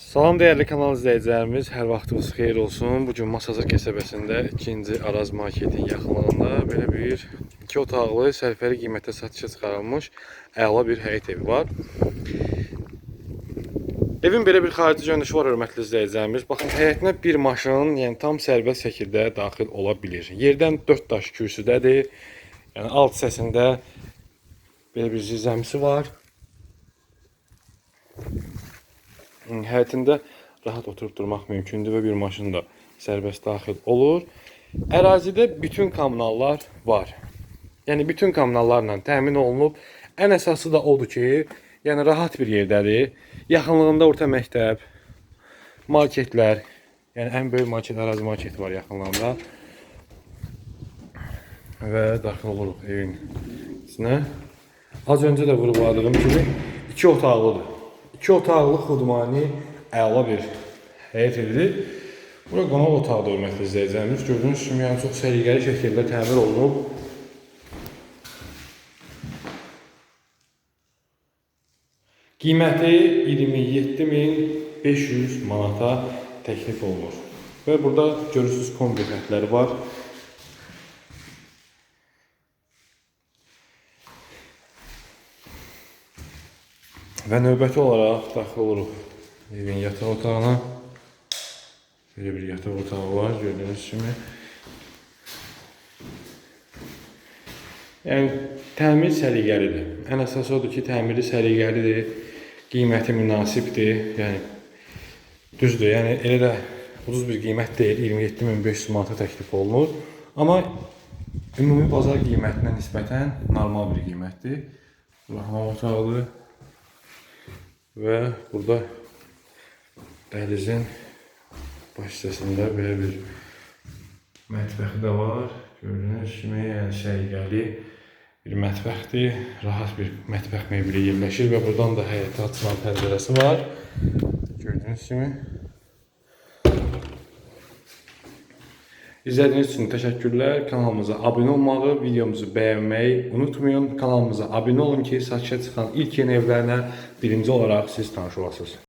Salam dəyərli kanal izləyicilərimiz, hər vaxtınız xeyir olsun. Bu gün Masazır qəsəbəsində 2-ci Araz marketin yaxınlığında belə bir iki otaqlı sərfəli qiymətə satışa çıxarılmış əla bir həyət evi var. Evin belə bir xarici görünüşü var hörmətli izləyicilərimiz. Baxın, həyətinə bir maşın, yəni tam sərbəst şəkildə daxil ola bilir. Yerdən 4 daş kürsüdədir. Yəni alt hissəsində belə bir zirzəmisi var. Həyətində rahat oturub durmaq mümkündür və bir maşın da sərbəst daxil olur. Ərazidə bütün kommunallar var. Yəni bütün kommunallarla təmin olunub. Ən əsası da odur ki, yəni rahat bir yerdədir. Yaxınlığında orta məktəb, marketlər, yəni ən böyük market ərazi marketi var yaxınlığında. Və daxil oluruq evin içinə. Az öncə də vurğuladığım kimi iki otaqlıdır. İki otaqlı xudmani əla bir həyət evidir. Bura qonaq otaqdır hörmətli izləyicilərimiz. Gördüyünüz kimi yəni çox səliqəli şəkildə təmir olunub. Qiyməti 27500 manata təklif olunur. Və burada görürsüz kombi xətləri var. Və növbəti olaraq daxil oluruq evin yataq otağına. Belə bir yataq otağı var gördüyünüz kimi. Yəni təmir səliqəlidir. Ən əsası odur ki, təmiri səliqəlidir, qiyməti münasibdir. Yəni düzdür, yəni elə də ucuz bir qiymət deyil, 27500 manata təklif olunur. Amma ümumi bazar qiymətinə nisbətən normal bir qiymətdir. Bura hamam otağıdır. Və burada dəhlizin baş hissəsində belə bir mətbəxi də var. Gördüyünüz kimi, yəni səliqəli bir mətbəxdir. Rahat bir mətbəx mebeli yerləşir və buradan da həyətə açılan pəncərəsi var. Gördüyünüz kimi. İzlədiyiniz üçün təşəkkürlər. Kanalımıza abunə olmağı, videomuzu bəyənməyi unutmayın. Kanalımıza abunə olun ki, satışa çıxan ilk yeni evlərlə birinci olaraq siz tanış olasınız.